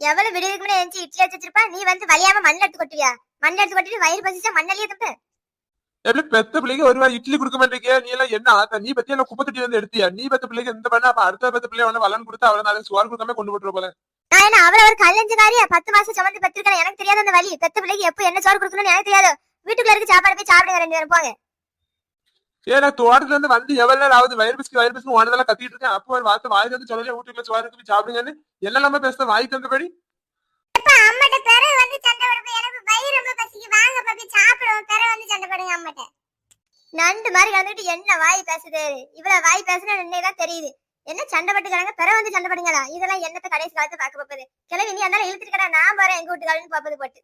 எவ்வளவு விடுறதுக்கு முன்னாடி எழுந்து இட்லி வச்சு வச்சிருப்பா? நீ வந்து வலியாம மண் எடுத்து கொட்டுவியா? மண் எடுத்து கொட்டிட்டு வயிறு பசிச்சா மண்ணலியே தப்பு எப்படி பெத்த பிள்ளைக்கு ஒரு வாரம் இட்லி கொடுக்க மாட்டேங்க நீ எல்லாம் என்ன ஆத்தா? நீ பத்தி எல்லாம் குப்பை தட்டி வந்து எடுத்தியா? நீ பெத்த பிள்ளைக்கு இந்த பண்ண? அப்ப அடுத்த பெத்த பிள்ளை ஒண்ணு வளன் கொடுத்து அவளை நாளைக்கு சோறு கொடுக்காம கொண்டு போட்டுரு போல. நான் என்ன அவள ஒரு கல்லஞ்சக்காரியா பத்து மாசம் சுமந்து பெற்றிருக்கேன் எனக்கு தெரியாத அந்த வலி. பெத்த பிள்ளைக்கு எப்ப என்ன சோறு கொடுக்கணும்னு எனக்கு தெரியாது. வீட்டுக்குள்ள இருக்கு சாப்பாடு போய் சாப்பிடுங்க ரெண்டு பேரும் போங்க. ஏன்னா தோட்டத்துல இருந்து வந்து எவ்வளவு நேரம் ஆகுது? வயிறு பிஸ்கு வயிறு பிஸ்கு ஓனதெல்லாம் கத்திட்டு இருக்கேன் அப்போ ஒரு வார்த்தை வாய் தந்து சொல்லல வீட்டுக்குள்ள சோறு இருக்கு போய் சாப்பிடுங்கன்னு. என்னெல்லாம பேசுற வாய் தந்தபடி வந்து சண்டை எனக்கு வாங்க சண்டை நண்டு மாதிரி கலந்துட்டு என்ன வாய் பேசுது? இவ்வளவு வாய் பேசுனா என்னதான் தெரியுது. என்ன சண்டை பட்டுக்கிறாங்க பெற வந்து சண்டை படுங்களா இதெல்லாம் என்னத்த கடைசி காலத்து பார்க்க போகுது? கிளவி நீ அதெல்லாம் இழுத்துட்டு நான் போறேன் எங்க வீட்டுக்காரன்னு பாப்பது போட்டு.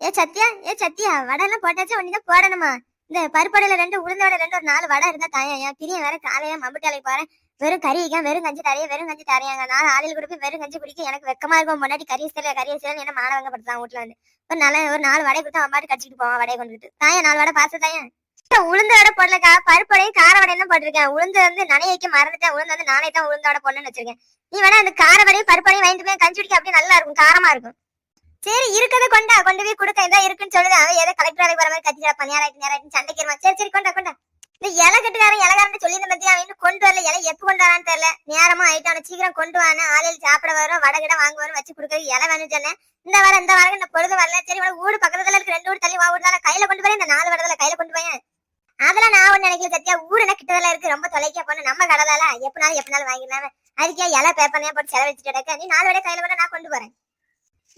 ஏ சத்யா ஏ சத்யா வடை எல்லாம் போட்டாச்சும் ஒண்ணுதான் போடணுமா? இந்த பருப்படையில ரெண்டு உளுந்த வடை ரெண்டு ஒரு நாலு வடை இருந்தா தாயா என் வேற காலையா மம்பட்டாலைக்கு போறேன். வெறும் கறி வைக்க வெறும் கஞ்சி தரைய வெறும் கஞ்சி தரையாங்க நான் ஆளில் கொடுப்பி வெறும் கஞ்சி குடிக்க எனக்கு வெக்கமா இருக்கும். முன்னாடி கறி சில கறி சில என்ன மாணவங்க படுத்தான் வீட்டுல வந்து. ஒரு நல்ல ஒரு நாலு வடை கொடுத்தா அவன் பாட்டு கடிச்சிட்டு போவான் வடையை கொண்டுட்டு தாயா நாலு வடை பாச தாயா உளுந்த வடை போடலக்கா பருப்படையும் கார வடையும் தான் போட்டிருக்கேன். உளுந்து வந்து நனைய வைக்க மறந்துட்டேன். உளுந்து வந்து நானே தான் உளுந்த வடை போடணும்னு வச்சிருக்கேன். நீ வேணா அந்த கார வடையும் பருப்படையும் வாங்கிட்டு போய் கஞ்சி குடிக்க அப்படியே நல்லா இருக்கும் காரமா இருக்கும். சரி இருக்கத கொண்டா கொண்டு போய் கொடுக்க. இதான் இருக்குன்னு சொல்லுது அவன் ஏதோ கலெக்டர் வேலைக்கு வர மாதிரி கத்தி கிடப்பா நேராயிட்டு நேராயிட்டு சண்டைக்கிறமா சரி சரி கொண்டா கொண்டா. இந்த இலை கட்டுக்காரன் இலகாரன் சொல்லி இந்த பத்தி அவன் இன்னும் கொண்டு வரல. இலை எப்ப கொண்டு வரான்னு தெரியல. நேரமா ஆயிட்டான. சீக்கிரம் கொண்டு வானே ஆலையில் சாப்பிட வரும் வடகிட வாங்குவாரு வச்சு கொடுக்கறது இலை வேணும் சொன்னேன். இந்த வாரம் இந்த வாரம் இந்த பொழுது வரல. சரி உனக்கு ஊடு பக்கத்துல இருக்கு. ரெண்டு ஊர் தள்ளி வா ஊடுதால கையில கொண்டு போறேன். இந்த நாலு வடத்துல கையில கொண்டு போயேன். அதெல்லாம் நான் ஒண்ணு நினைக்கல சத்தியா ஊர் என்ன கிட்டதெல்லாம் இருக்கு. ரொம்ப தொலைக்கா போன. நம்ம கடலால எப்பனாலும் எப்பனாலும் வாங்கிடலாம். அதுக்கே இலை பேப்பர்னே போட்டு செலவழிச்சுட்டு கிடக்க. நீ நாலு வரை கையில கூட நான் கொண்டு போறேன்.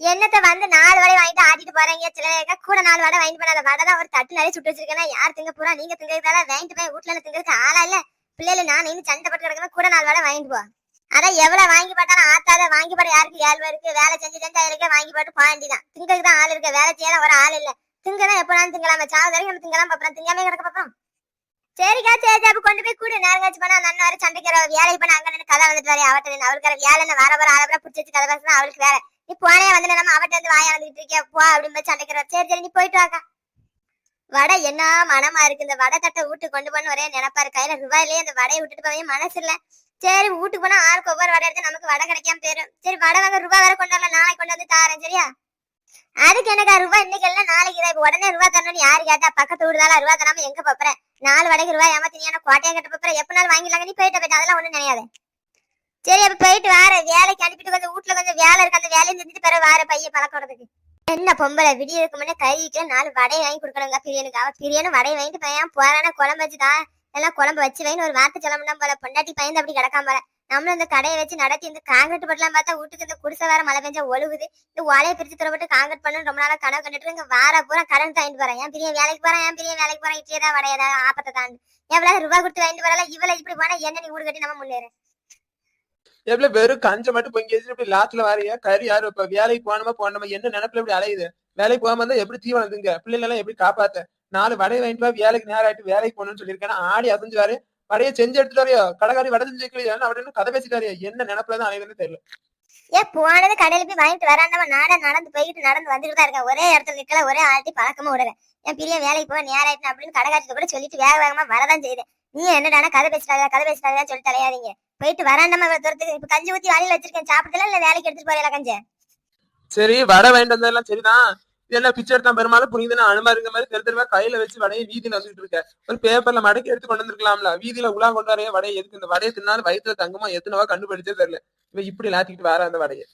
என்னத்த வந்து நாலு வடை வாங்கிட்டு ஆட்டிட்டு போறீங்க? சில பேருக்கு கூட நாலு வடை வாங்கிட்டு போன அந்த வடை தான் ஒரு தட்டு நிறைய சுட்டு வச்சிருக்கேன் யார் திங்க போறா? நீங்க திங்கிறதால வாங்கிட்டு போய் வீட்டுல திங்கிறதுக்கு ஆளா இல்ல. பிள்ளைல நான் இன்னும் சண்டை போட்டு கிடக்கணும் கூட நாலு வடை வாங்கிட்டு போ. அதான் எவ்வளவு வாங்கி போட்டாலும் ஆத்தாத வாங்கி போட யாருக்கு ஏழு இருக்கு? வேலை செஞ்சு செஞ்சு அதுக்கே வாங்கி போட்டு பாண்டி தான் திங்கிறதுக்கு தான் ஆள் இருக்கு. வேலை செய்யலாம் ஒரு ஆள் இல்ல. திங்கதான் எப்பனாலும் திங்கலாம. சாவு வரைக்கும் நம்ம திங்கலாம். பாப்போம் திங்காமே கிடக்க பாப்போம் சரிக்கா சரி அப்ப கொண்டு போய் கூட. நேரம் கழிச்சு போனா அந்த அண்ணன் வர சண்டைக்கு வேலைக்கு போனா அங்க நின்று கதை வந்துட்டு வரையா அவட்ட அவளுக்கு வேலை என்ன வர. வர ஆளை பிடிச்சி வச்சு கதை பேசுனா அவளுக்கு வேலை நீ போனே வந்து நம்ம அவட்ட வந்து வாயா வந்துட்டு இருக்கியா? போ அப்படின்னு சண்டைக்கிற சண்டைக்கு சரி சரி நீ போயிட்டு வாக்கா. வடை என்ன மனமா இருக்கு? இந்த வடை தட்டை வீட்டுக்கு கொண்டு போன ஒரே நினைப்பாரு கையில ரூபாயிலேயே அந்த வடையை விட்டுட்டு போவே மனசு இல்ல. சரி வீட்டுக்கு போனா ஆளுக்கு ஒவ்வொரு வடை எடுத்து நமக்கு வடை கிடைக்காம போயிடும் சரி வடை வாங்க ரூபாய் வேற கொண்டு வரல நாளைக்கு கொண்டு வந்து தாரேன் சரியா? அதுக்கு எனக்கா ரூபாய் இன்னைக்கு எல்லாம் நாளைக்கு தான் உடனே ரூபாய் தரணும்னு யாரு கேட்டா பக்கத்து வீடுதால ரூபாய் தராம எங்க போப்புற நாலு வடைக்கு ரூபாய் ஏமாத்தினியான கோட்டையை கட்ட போப்புற எப்பனாலும் வாங்கிடலாங்க. நீ போயிட்ட போயிட்டு அதெல்லாம் ஒண்ணும் நினையாது. சரி அப்ப போயிட்டு வார வேலைக்கு அனுப்பிட்டு கொஞ்சம் வீட்டுல கொஞ்சம் வேலை இருக்கு. அந்த வேலையை செஞ்சுட்டு பிறகு வார பையன் பழக்கிறதுக்கு என்ன பொம்பளை? விடியதுக்கு முன்னே கைக்கு நாலு வடையை வாங்கி கொடுக்கணுங்க பிரியனுக்கு. அவ பிரியனும் வடையை வாங்கிட்டு பையன் போறானா குழம்பு வச்சுதா எல்லாம் குழம்பு வச்சு வைன்னு ஒரு வார்த்தை சொல்ல போல. பொண்டாட்டி பயந்து அப்படி கிடக்காம போல. நம்மளும் இந்த கடையை வச்சு நடத்தி இந்த காங்கிரட் போட்டுலாம் பார்த்தா வீட்டுக்கு இந்த குடிசை வேற மழை பெஞ்சா ஒழுகுது. இந்த ஓலையை பிரிச்சு துறப்பட்டு காங்கிரட் பண்ணு ரொம்ப நாளா கனவு கண்டுட்டு இங்க வார பூரா கடன் தாங்கிட்டு போறேன். ஏன் பெரிய வேலைக்கு போறேன்? ஏன் பெரிய வேலைக்கு போறேன்? இட்லி தான் வடையதா ஆப்பத்தை தாண்டு எவ்வளவு ரூபா கொடுத்து வாங்கிட்டு வரல இவ்வளவு இப்படி போனா என்ன நீ ஊடு கட்டி நம்ம முன்னேறேன் எப்படி வெறும் கஞ்ச மட்டும் பொங்கி வச்சுட்டு இப்படி லாத்துல வாரியா கறி யாரு இப்ப வேலைக்கு போனோமா போனோமா என்ன நினைப்புல இப்படி அலையுது? வேலைக்கு போகாம இருந்தா எப்படி தீவனம் வளர்ந்துங்க பிள்ளைங்க எல்லாம் எப்படி காப்பாத்த? நாலு வடை வாங்கிட்டு வா வேலைக்கு நேரம் ஆயிட்டு வேலைக்கு போகணும்னு சொல்லியிருக்கேன். ஆடி அசைஞ்சு வாரு வடையை செஞ்சு எடுத்துட்டு வரையோ? கடைக்காரி வடை செஞ்சு வைக்கலையா? அப்படின்னு கதை பேசிட்டாரியா என்ன நினைப்புல தான் அலையுதுன்னு தெரியல. ஏ போனது கடையில போய் வாங்கிட்டு வராண்டாம நானே நடந்து போயிட்டு நடந்து வந்துட்டு தான் இருக்கேன். ஒரே இடத்துல நிக்கல ஒரே ஆட்டி பழக்கமா விடல என் பெரிய வேலைக்கு போக நேராயிட்டு அப்படின்னு கடைக்காரத்துக்கு கூட சொல்லிட்டு வேக வேகமா வரதான் செய்யுது. நீ என்னடா கதை பேசிட்டாங்க கதை பேசிட்டாங்க சொல்லி தலையாதீங்க போயிட்டு வராண்டமா இவ்வளவு தூரத்துக்கு? இப்ப கஞ்சி ஊத்தி வாளியில வச்சிருக்கேன். சாப்பிட்டல இல்ல வேலைக்கு எடுத்துட்டு கஞ்சி? சரி வடை வாங்கிட்டு வந்ததெல்லாம் சரிதான். இதெல்லாம் பிச்சை எடுத்தா புனிதனா அனுமாருங்க மாதிரி தெரு தெருவா கையில வச்சு வடையை வீதியில வச்சுட்டு இருக்க. ஒரு பேப்பர்ல மடக்கி எடுத்து கொண்டு வந்திருக்கலாம்ல. வீதியில உலா கொண்டு வரைய வடையை எதுக்கு? இந்த வடையை தின்னாலும் வயிற்றுல தங்குமா எத்தனவா கண்டுபிடிச்சே தெரியல. இவ இப்படி லாத்திக்கிட்டு வர அந்த வடையை.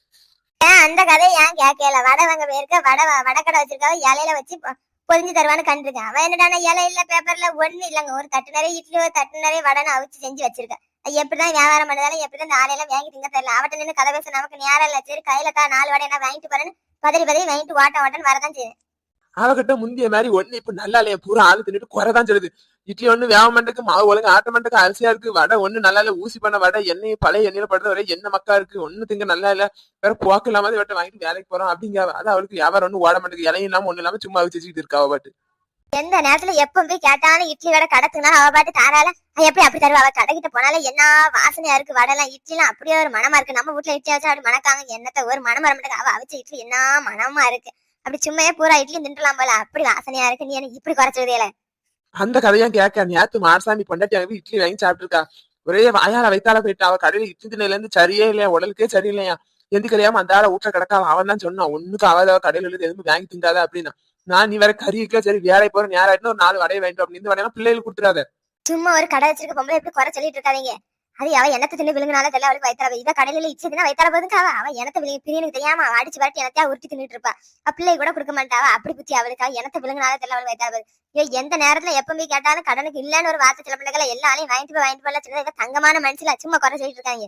ஏன் அந்த கதை ஏன் கேட்கல? வடை வாங்க போயிருக்க வடை வடை கடை வச்சிருக்காவ இலையில வச்சு பொ- பொரிஞ்சு தருவான்னு கண்டிருக்கேன். அவன் என்னடானா இலை இல்ல பேப்பர்ல ஒண்ணு இல்லங்க. ஒரு தட்டு நிறைய இட்லி ஒரு தட்டு நிறைய வடைன்னு அவிச்சு செஞ்சு வச்சிருக்கேன். எப்படிதான் வியாபாரம் பண்ணதாலும் எப்படிதான் இந்த ஆலையெல்லாம் வாங்கிட்டு தெரியல. அவட்ட நின்று கதை பேச நமக்கு நேரம் இல்ல. சரி கையில தான் நாலு வடை என்ன வாங்கிட்டு போறேன்னு பதறி பதறி வாங்கிட்டு ஓட்ட ஓட்டன்னு வரதான் செய்யுது. அவகிட்ட முந்திய மாதிரி ஒண்ணு இப்ப நல்லா இல்லையா பூரா ஆளு தின்னுட்டு குறைதான் சொல்லுது இட்லி ஒண்ணு வேக மண்டக்கு மாவு ஒழுங்கு ஆட்ட மண்டக்கு அரிசியா இருக்கு. வடை ஒண்ணு நல்லா இல்ல. ஊசி பண்ண வடை எண்ணெய் பழைய எண்ணெயில படுறது வரை என்ன மக்கா இருக்கு. ஒண்ணு திங்க நல்லா இல்ல. வேற போக்கு இல்லாம வாங்கிட்டு வேலைக்கு போறோம் அப்படிங்க அது அவளுக்கு வியாபாரம் ஒண்ணு ஓட மாட்டேங்குது. இலையும் இல்லாம ஒண்ணு இல்லாம சும்மா வச்சுக்கிட்டு இருக்கா பாட்டு. எந்த நேரத்துல எப்பவும் போய் கேட்டாலும் இட்லி வடை கடத்துனா அவ பாட்டு தாரால எப்படி அப்படி தருவா? அவ கடைகிட்ட போனால என்ன வாசனையா இருக்கு வடலாம் இட்லி எல்லாம் அப்படியே ஒரு மனமா இருக்கு. நம்ம வீட்டுல இட்லி வச்சா அப்படி மணக்காங்க என்னத்த ஒரு மனம் வர மாட்டாங்க அவ அவிச்ச இட்லி என்ன மனமா இருக்கு. அப்படி சும்மையே பூரா இட்லி தின்றலாம் போல? அப்படி வாசனையா இருக்கு. நீ எனக்கு இப்படி குறைச்சதே அந்த கதையா கேட்க நேத்து மாரசாமி பொண்டாட்டி அங்க இட்லி வாங்கி சாப்பிட்டு ஒரே வாயால வைத்தால போயிட்டு. அவ கடையில இட்லி திண்ணையில இருந்து சரியே இல்லையா? உடலுக்கே சரியில்லையா? எந்திக்கலையாம அந்த ஆள வீட்டுல கிடக்கா அவன் தான் சொன்னான். ஒண்ணுக்கு அவ கடையில இருந்து எதுவும் வாங்கி திங்காத அப்படின்னா. நான் நீ வேற கறி இருக்க சரி வேலை போற நேரம் ஆயிட்டு ஒரு நாலு வடையை வேண்டும் அப்படின்னு இந்த வடையெல்லாம் பிள்ளைகளுக்கு கொடுத்துறாத சும்மா ஒரு கடை வச்சிருக்க பொம்பளை எப்படி குறை சொல்லிட்டு இருக்காதீங்க. அது அவ எண்ணத்தை தின்னு விழுங்கினால தெரியல அவளுக்கு வயிற்றால இதை கடையில இச்சதுன்னா வயிற்றால போதுக்கு அவ? அவ விழுங்க விழுங்கி பிரியனுக்கு தெரியாம அவ அடிச்சு வரட்டி எனத்தையா உருட்டி தின்னுட்டு இருப்பா. அப்ப பிள்ளை கூட கொடுக்க மாட்டாவா அப்படி புத்தி அவளுக்கு? அவ எண்ணத்தை விழுங்கினால தெரியல அவளுக்கு வயிற்றால ஐயோ எந்த நேரத்துல எப்பவுமே கேட்டாலும் கடனுக்கு இல்லன்னு ஒரு வார்த்தை சில பிள்ளைகளை எல்லாரையும் வாங்கிட்டு போய் வாங்கிட்டு போல சின்ன தங்கமான மனுஷில சும்மா குறை சொல்லிட்டு இருக்காங்க.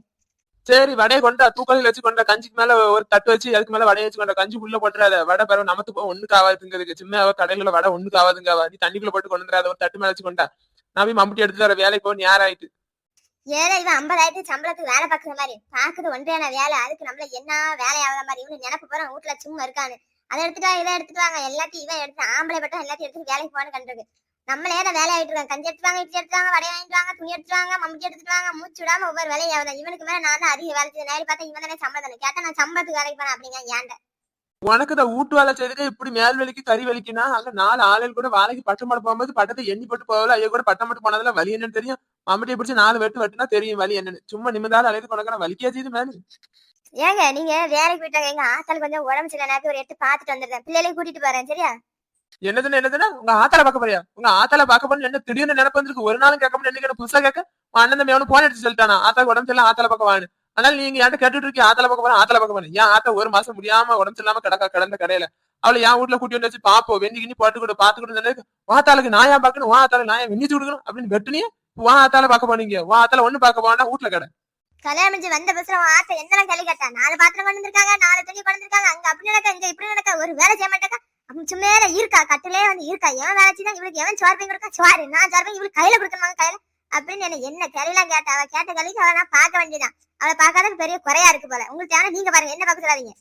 சரி வடையை கொண்டா தூக்கத்தில் வச்சு கொண்டா கஞ்சிக்கு மேல ஒரு தட்டு வச்சு அதுக்கு மேல வடையை வச்சு கொண்டா கஞ்சி உள்ள போட்டுறாத. வடை பரவ நமக்கு ஒண்ணுக்கு ஆகாதுங்கிறதுக்கு சின்ன கடையில உள்ள வடை ஒண்ணுக்கு ஆகாதுங்க நீ தண்ணிக்குள்ள போட்டு கொண்டு வந்துடாத. ஒரு தட்டு மேல வச்சு கொண்டா. நான் போய் மம்பட்டி எடுத்து வர வேலைக்கு போக நேரம் ஆயிட்டு? ஏதோ இவன் ஐம்பதாயிரத்து சம்பளத்துக்கு வேலை பாக்குற மாதிரி. பாக்குறது ஒன்றையான வேலை. அதுக்கு நம்மள என்ன வேலை ஆகுற மாதிரி? இவனு நினப்பு போறான் வீட்டுல சும்மா இருக்கான்னு அதை எடுத்துட்டு இதை எடுத்துட்டு வாங்க. எல்லாத்தையும் இவன் எடுத்து ஆம்பளை பட்டம் எல்லாத்தையும் எடுத்து வேலைக்கு போன்னு கண்டிருக்கு நம்மளே தான் வேலை ஆயிட்டு இருக்காங்க. கஞ்சி எடுத்து வாங்க இட்லி எடுத்து வாங்க வடை வாங்கிட்டு வாங்க துணி எடுத்து வாங்க மம்முட்டி எடுத்துட்டு வாங்க மூச்சு விடாம ஒவ்வொரு வேலையை ஆகுது. இவனுக்கு மேல நான் தான் அதிக வேலை செய்ய நேரி பார்த்தா இவன் தானே சம்பளம் கேட்டா நான் சம்பளத்துக்கு வேலைக்கு போனேன் அப்படிங்க ஏன்ட உனக்கு இந்த வீட்டு வேலை செய்துட்டு இப்படி மேல் வலிக்கு கறி வலிக்குன்னா அங்க நாலு ஆளுகள் கூட வேலைக்கு பட்டம் போட போகும்போது பட்டத்தை எண்ணி போட்டு போகல. ஐயோ கூட பட்டம் மட்டும் போனதுல வலி என்னன்னு தெரியும். மம்பட்டியை பிடிச்சி நாலு வெட்டு வெட்டுனா தெரியும் வலி என்னன்னு. சும்மா நிமிந்தாலும் அழைத்து கொண்டு வலிக்கா செய்து மேலே. ஏங்க நீங்க வேலைக்கு போயிட்டாங்க. எங்க ஆத்தாள் கொஞ்சம் உடம்பு சரியில்லை. ஒரு எட்டு பார்த்துட்டு வந்துடுறேன். பிள்ளைகளையும் கூட்டிட்டு போறேன் சரியா? என்னதுன்னு என்னதுன்னா உங்க ஆத்தால பார்க்க போறியா? உங்க ஆத்தால பாக்க போன என்ன திடீர்னு நினைப்பு வந்திருக்கு? ஒரு நாளும் கேட்க முடியும் என்ன புதுசா கேட்க? உன் அண்ணன் தம்பி அவனு போன் எடுத்து சொல்லிட்டானா? ஆத்தாக்கு உடம்பு சரியில்ல ஆத்தால பார்க்க வாங்க அதனால நீங்க யார்ட்ட கேட்டுட்டு இருக்கீங்க ஆத்தால பார்க்க போறேன் ஆத்தால பார்க்க போறேன் ஏன் ஆத்தா ஒரு மாசம் முடியாம உடம்பு சரியில்லாம கிடக்கா கிடந்த கடையில அவளை என் வீட்டுல கூட்டி வந்து வச்சு பாப்போம் வெந்தி கிண்ணி போட்டு கூட பாத்து கூட வாத்தாளுக்கு நான் ஏன் பாக்கணும் வா ஆத்தால நான் ஏன் கொடுக்கணும்? அப்படின்னு வெட்டுனியே வா ஆத்தால பாக்க போனீங்க வா ஆத்தால ஒண்ணு பாக்க போனா வீட்டுல கடை. கல்யாணம் முடிஞ்சு வந்த பஸ்ல ஆத்த ஆசை என்னெல்லாம் கேள்வி கேட்டா? நாலு பாத்திரம் கொண்டு வந்திருக்காங்க நாலு துணி கொண்டு வந்திருக்காங்க அங்க அப்படி நடக்க இங்க இப்படி நடக்க ஒரு வேலை செய்ய இருக்கா? கட்டிலே வந்து இருக்கா? எவன் வேலை செய்தா இவளுக்கு எவன் போய் கொடுக்கா? சோறு. நான் போய் இவளுக்கு கையில கொடுக்கணுமாங்க கையில? அப்படின்னு என்ன என்ன கேள்விலாம் கேட்டா அவ கேட்ட கேள்விக்கு அவளை நான் பார்க்க வேண்டியதான் அவளை பார்க்காதக்கு பெரிய குறையா இருக்கு போல. உங்களுக்கு தேவை நீங்க பாருங்க என்ன பார்க்க சொல்லாதீங்க?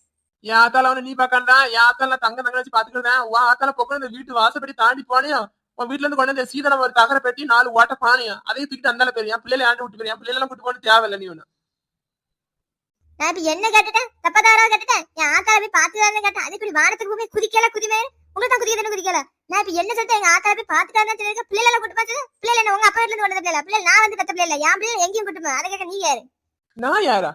என் ஆத்தால அவனை நீ பார்க்கண்டா என் ஆத்தால தங்க தங்க வச்சு பாத்துக்கிறேன் உன் ஆத்தால பொக்கணும் இந்த வீட்டு வாசப்படி தாண்டி போனியா உன் வீட்டுல இருந்து கொண்டு வந்து சீதனம் ஒரு தகர பெட்டி நாலு ஓட்ட பானியா அதையும் தூக்கிட்டு அந்தால என் பிள்ளைல ஆண்டு விட்டு போய் என் பிள்ளைல கூட்டு போன தேவையில்ல நீ ஒண்ணு. நான் இப்ப என்ன கேட்டுட்டேன்? தப்பதாரா கேட்டுட்டேன்? என் ஆத்தால போய் பாத்துதான் கேட்டேன். அது இப்படி வானத்துக்கு போய் குதிக்கல குதிமே உங்களுக்கு தான் குதிக்க குதிக்கல? நான் இப்ப என்ன சொல்லிட்டு எங்க ஆத்தால போய் பாத்துட்டு தான் சொல்லிருக்க பிள்ளைல கூட்டு பாத்து பிள்ளைல என்ன உங்க அப்பா வீட்டுல இருந்து கொண்டு வந்த பிள்ளை பிள்ளை நான் வந்து பெத்த பிள்ளை என் பிள்ளை எங்கேயும் கூட்டு அதை கேட்க நீ யாரு? நான் யாரா?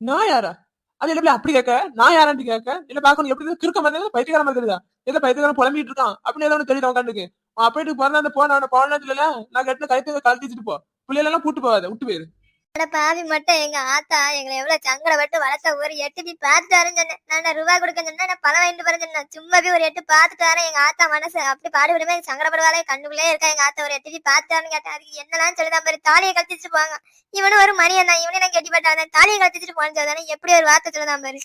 நான் யாரா? அது என்ன அப்படி கேட்க? நான் யாரான்னு கேட்க? இல்ல பாக்கணும் எப்படி இருக்கு? கிறுக்க மாதிரி பைத்தியக்காரமா இருக்குதா ஏதோ பைத்தியகாரம் புலம்பிட்டு இருக்கான். அப்படின்னு ஏதோ ஒண்ணு தெரியுது அவன் அவன் அப்படியே பிறந்த அந்த போன அவனை போனது இல்ல நான் கட்டின கைத்தை கழட்டிச்சுட்டு போ. பிள்ளைல எல்லாம் கூட்டு போவாத விட்டு போயிரு. பாவி மட்டும் எங்க ஆத்தா எங்களை எவ்வளவு சங்கடப்பட்டு வளர்த்த ஒரு எட்டு போய் பார்த்துட்டாருன்னு சொன்னேன். நான் ரூபாய் கொடுக்க சொன்னா நான் பணம் வாங்கிட்டு போறேன் சொன்னேன். சும்மா போய் ஒரு எட்டு பார்த்துட்டாரு எங்க ஆத்தா மனசு அப்படி பாடுபடுமே சங்கடப்படுவாளே கண்ணுக்குள்ளே இருக்கா எங்க ஆத்தா ஒரு எட்டு போய் பார்த்துட்டாருன்னு கேட்டேன் அதுக்கு என்னதான் சொல்லுதான் பாரு தாலியை கழிச்சிட்டு போவாங்க. இவனும் ஒரு மணியன் தான் இவனே நான் கெட்டிப்பட்டான் தாலியை கழிச்சிட்டு போனேன் சொல்லுதானே எப்படி ஒரு வார்த்தை சொல்லுதான் பாரு.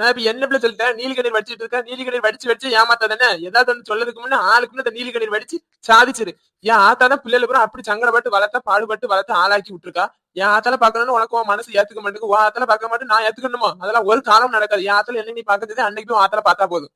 நான் இப்ப என்ன பிள்ளை சொல்லிட்டேன்? நீலகண்ணீர் வடிச்சிட்டு இருக்கேன். நீலகண்ணீர் வடிச்சு வடிச்சு ஏமாத்தா தானே ஏதாவது வந்து சொல்லதுக்கு முன்ன ஆளுக்கு அந்த இந்த வடிச்சு சாதிச்சிரு. என் ஆத்தா தான் பிள்ளைல பூரா அப்படி சங்கடப்பட்டு வளர்த்தா பாடுபட்டு வளர்த்து ஆளாக்கி விட்டுருக்கா. என் ஆத்தால பாக்கணும்னு உனக்கு உன் மனசு ஏத்துக்க மாட்டேங்குது. உன் ஆத்தால பார்க்க மாட்டேன் நான் ஏத்துக்கணுமா? அதெல்லாம் ஒரு காலம் நடக்காது. என் ஆத்தால என்ன நீ பாக்குறது அன்னைக்கு உன் ஆத்தால பார்த்தா போதும்.